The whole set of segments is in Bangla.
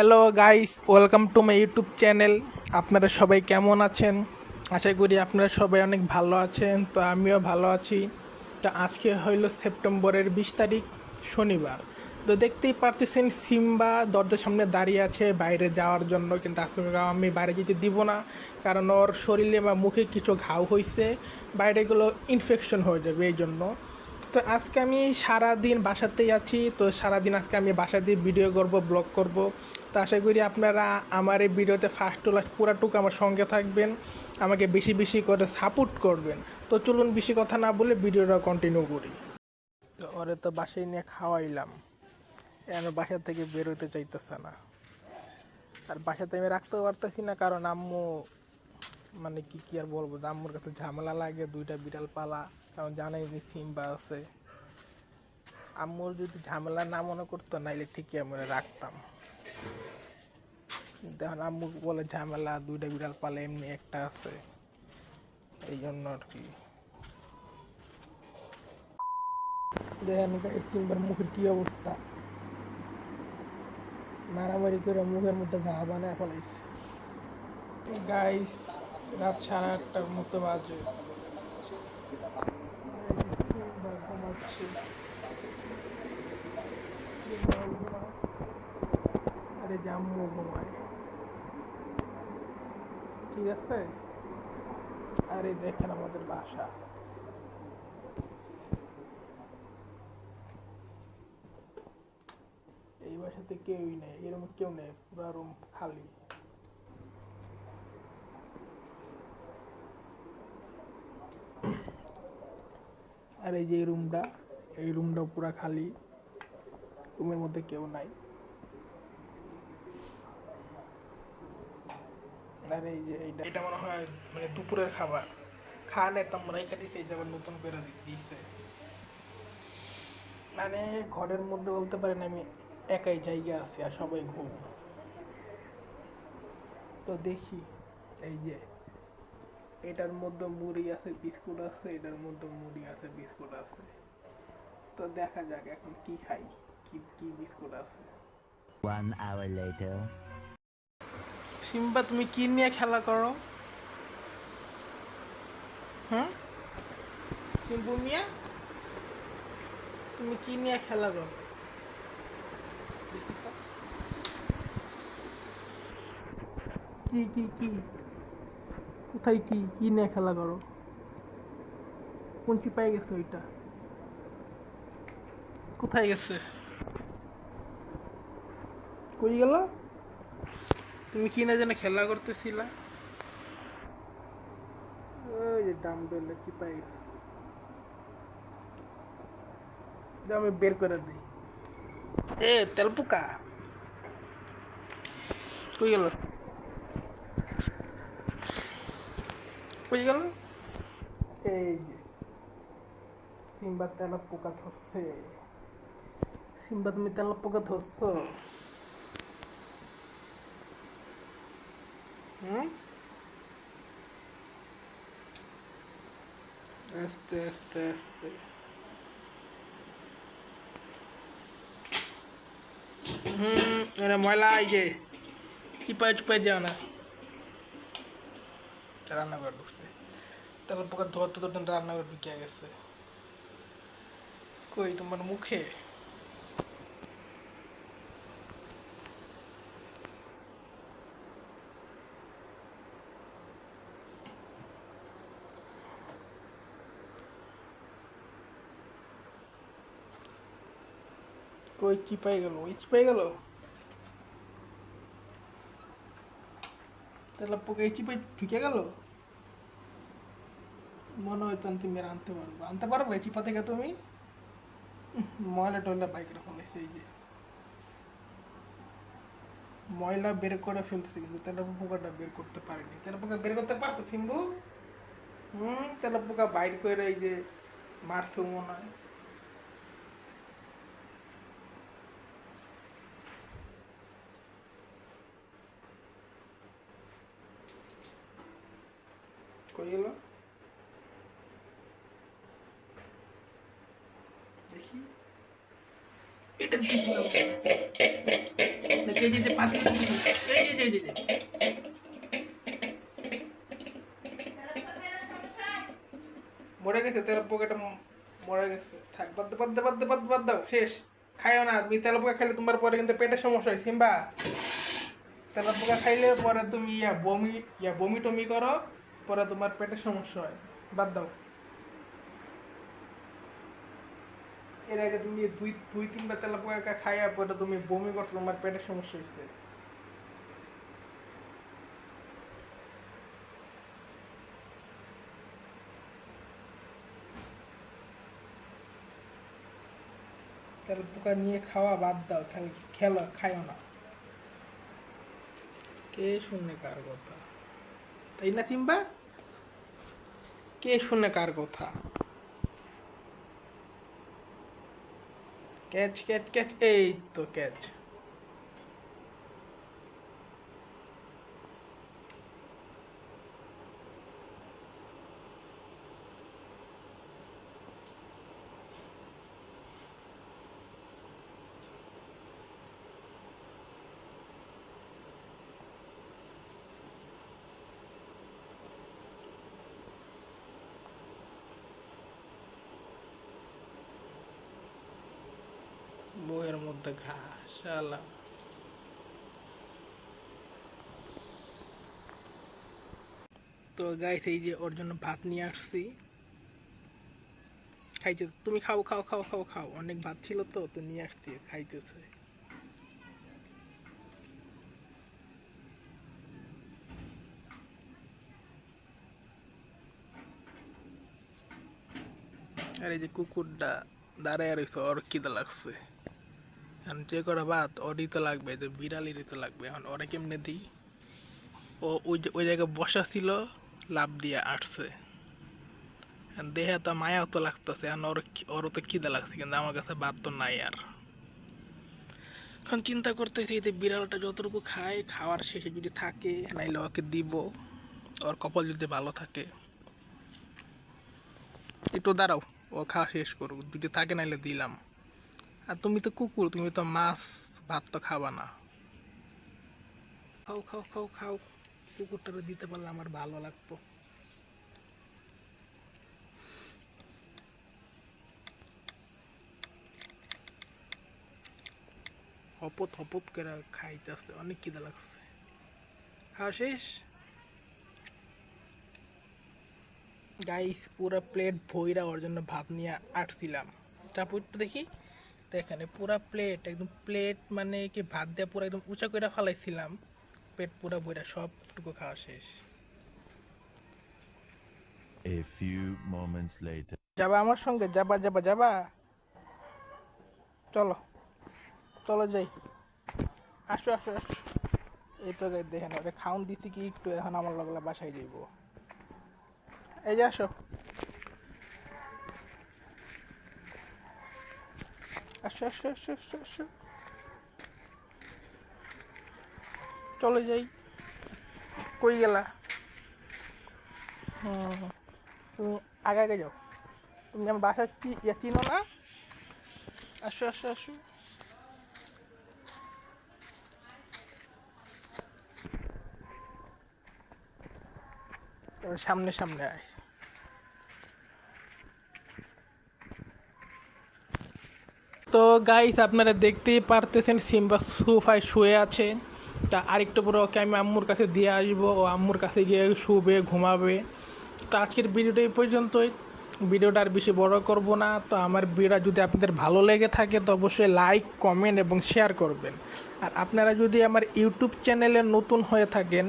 Hello guys welcome to my YouTube channel আপনারা সবাই কেমন আছেন? আশা করি আপনারা সবাই অনেক ভালো আছেন, তো আমিও ভালো আছি। তো আজকে হইল সেপ্টেম্বরের বিশ তারিখ, শনিবার। তো দেখতেই পারতেছেন, সিম্বা দরজার সামনে দাঁড়িয়ে আছে বাইরে যাওয়ার জন্য, কিন্তু আজকে আমি বাইরে যেতে দিব না, কারণ ওর শরীরে বা মুখে কিছু ঘাও হয়েছে বাইরেগুলো ইনফেকশন হয়ে যাবে এই জন্য তো আজকে আমি সারাদিন বাসাতেই আছি। তো সারাদিন আজকে আমি বাসা দিয়ে ভিডিও করব ব্লগ করব। তো আশা করি আপনারা আমার এই ভিডিওতে ফার্স্ট টু লাস্ট পুরাটুকু আমার সঙ্গে থাকবেন, আমাকে বেশি বেশি করে সাপোর্ট করবেন। তো চলুন বেশি কথা না বলে ভিডিওটা কন্টিনিউ করি। তো ওরে তো বাসায় নিয়ে খাওয়াইলাম। এখন বাসা থেকে বেরোতে চাইতেছে না। আর বাসাতে আমি রাখতেও পারতেছি না, কারণ আম্মু মানে কি কি আর বলব আম্মুর কাছে ঝামেলা লাগে, দুইটা বিড়াল পালা। কারণ জানাই যে সিম্বা আছে। আম্মুর যদি ঝামেলা না মনে করতো, নাইলে ঠিকই আমরা রাখতাম। এখন আম্মু বলে ঝামেলা, দুইটা বিড়াল পালে এমনি একটা আছে। এই জন্য আর কি। দেখেন সিম্বার মুখের কি অবস্থা। মারামারি করে মুখের মধ্যে ঘা বানায় ফেলাইছে। গাইস রাত সাড়ে আটটার মতো বাজে। ঘুমাচ্ছে আরে জাম্মু ঠিক আছে আরে দেখেন আমাদের বাসা এই বাসাতে কেউই নেই, এরকম কেউ নেই, পুরো রুম খালি। আর এই যে এই রুমটা এই রুমটা পুরো খালি। রুমের মধ্যে কেউ নাই। আর এই যে এইটা। এটা মনে হয় মানে দুপুরের খাবার। খাওয়া নেই তোমরা এখানে সেই যাবার নতুন করে দিচ্ছে মানে ঘরের মধ্যে বলতে পারেন আমি একাই জায়গা আছি আর সবাই ঘুম। তো দেখি এই যে এটার মধ্যে মুড়ি আছে বিস্কুট আছে এটার মধ্যে মুড়ি আছে বিস্কুট আছে। তো দেখা যাক এখন কি খাই কি কি বিস্কুট আছে। One hour later. সিম্বা তুমি কি নিয়ে খেলা করো? হুম? সিম্বু মিয়া তুমি কি নিয়ে খেলা করো? কি কি কি? কোথায় কি কি নিয়ে খেলা করো? কোন চিপায় গেছে ওইটা? কোথায় গেছে? কই গেল? তুমি কি না যেন খেলা করতেছিলা? আমি বের করে দিই। এ, তেলপুকা। কই গেল? কই গেল এই যে সিম্বা তেল পোকা ধরছে সিম্বা তুমি তেল পোকা ধরছো হুম আস্তে আস্তে আস্তে হুম এরা ময়লা এই যে চিপায় চিপায় যাও না রান্নাঘর ঢুকছে। তারপর পোকা ধরতে ধরতে রান্নাঘর ঢুকিয়ে গেছে। কই, তোমার মুখে? কই চিপাই গেল? ওই চিপাই গেল? তাহলে পোকা এই চিপাই ঢুকে গেল? মনে হয় তখন তুমি আনতে পারব। আনতে পারব চিপা থেকে তুমি? ময়লা টয়লা বাইকের ফলে সেই যে। ময়লা বের করে ফেলছে কিন্তু তেলা পোকাটা বের করতে পারেনি। তেলা পোকা বের করতে পারছ সিম্বু হুম, তেলা পোকা বাইর করে এই যে মারছো মনে হয়। কই গেল মরে গেছে, তেল পোকাটা মরে গেছে। থাক, বাদ বাদ বাদ বাদ বাদ দাও। শেষ। খাইও না, তুমি তেল পোকা খাইলে তোমার পরে কিন্তু পেটের সমস্যা হয়, সিম্বা। তেল পোকা খাইলে পরে তুমি ইয়া বমি ইয়া বমি টমি করো। পরে তোমার পেটের সমস্যা হয়। বাদ দাও। এর আগে তুমি দুই দুই, তিনবার তেল পোকা খাইয়া পরে তুমি বমি করছ, তোমার পেটের সমস্যা হয়েছে তেল পোকা নিয়ে খাওয়া বাদ দাও, খেল খেলো, খাইও না। কে শুনে কার কথা? তাই না সিম্বা? কে শুনে কার কথা? ক্যাচ ক্যাচ ক্যাচ এই তো ক্যাচ। মধ্যে ঘাস শালা তো গাইস এই যে ওর জন্য ভাত নিয়ে আসছি। খাইতে তুমি খাও খাও খাও খাও খাও। অনেক ভাত ছিল তো তো নিয়ে আসছি, খাইতেছে। আর এই যে কুকুরটা দাঁড়ায় রয়েছে, ওর খিদে লাগছে। এখন যে কটা ভাত ওরই তো লাগবে, যে বিড়ালিরই তো লাগবে। এখন ওরা কেমনে দিই? ও ওই ওই জায়গায় বসা ছিল লাভ দিয়ে আসছে। দেহে তো মায়াও তো লাগতেছে, এখন ওর ওরও তো খিদে লাগছে, কিন্তু আমার কাছে ভাত তো নাই আর। এখন চিন্তা করতেছি যে বিড়ালটা যতটুকু খায়, খাওয়ার শেষে যদি থাকে, নাইলে ওকে দিব। ওর কপাল যদি ভালো থাকে। একটু দাঁড়াও, ও খাওয়া শেষ করুক। যদি থাকে, নাইলে দিলাম। আর তুমি তো কুকুর, তুমি তো মাছ ভাত তো খাবা না। খাও খাও খাও খাও। কুকুরটারে দিতে পারলে আমার ভালো লাগতো। হপত হপত করে খাইতেছে অনেক খিদে লাগছে। খাওয়া শেষ? গাইস, পুরো প্লেট ভইরা ওর জন্য ভাত নিয়ে আটছিলাম চাপু একটু দেখি। তো এখানে পুরো প্লেট একদম প্লেট মানে কি ভাত দিয়ে পুরো একদম উঁচা করে ফেলাইছিলাম পেট পুরো বইরা সবটুকু খাওয়া শেষ। A few moments later. যাবা আমার সঙ্গে? যাবা যাবা যাবা? চলো চলো যাই। আসো আসো আসো। এই তো দেখেন ওটা খাউন দিতে কি একটু এখন আমার লগলা বাসায় যাইব। এই যে আসো। আসো আসো আসো আসো আসো। চলে যাই। কই গেলা? হুম। তুমি আগে আগে যাও। তুমি আমার বাসা ইয়া চিনো না? আসো আসো আসো। সামনে সামনে আয়। তো গাইস আপনারা দেখতেই পারতেছেন সিম্বা সোফায় শুয়ে আছে। তা আরেকটু পরে ওকে আমি আম্মুর কাছে দিয়ে আসব, ও আম্মুর কাছে গিয়ে শুবে, ঘুমাবে। তো আজকের ভিডিওটা এই পর্যন্তই। ভিডিওটা আর বেশি বড় করব না। তো আমার ভিডিও যদি আপনাদের ভালো লেগে থাকে, তো অবশ্যই লাইক কমেন্ট এবং শেয়ার করবেন। আর আপনারা যদি আমার ইউটিউব চ্যানেলে নতুন হয়ে থাকেন,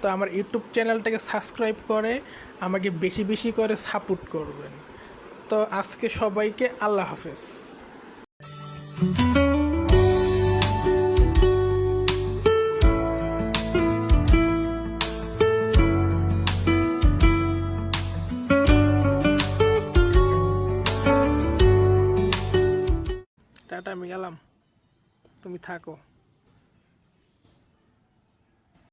তো আমার ইউটিউব চ্যানেলটাকে সাবস্ক্রাইব করে আমাকে বেশি বেশি করে সাপোর্ট করবেন। তো আজকে সবাইকে আল্লাহ হাফেজ। টাটা আমি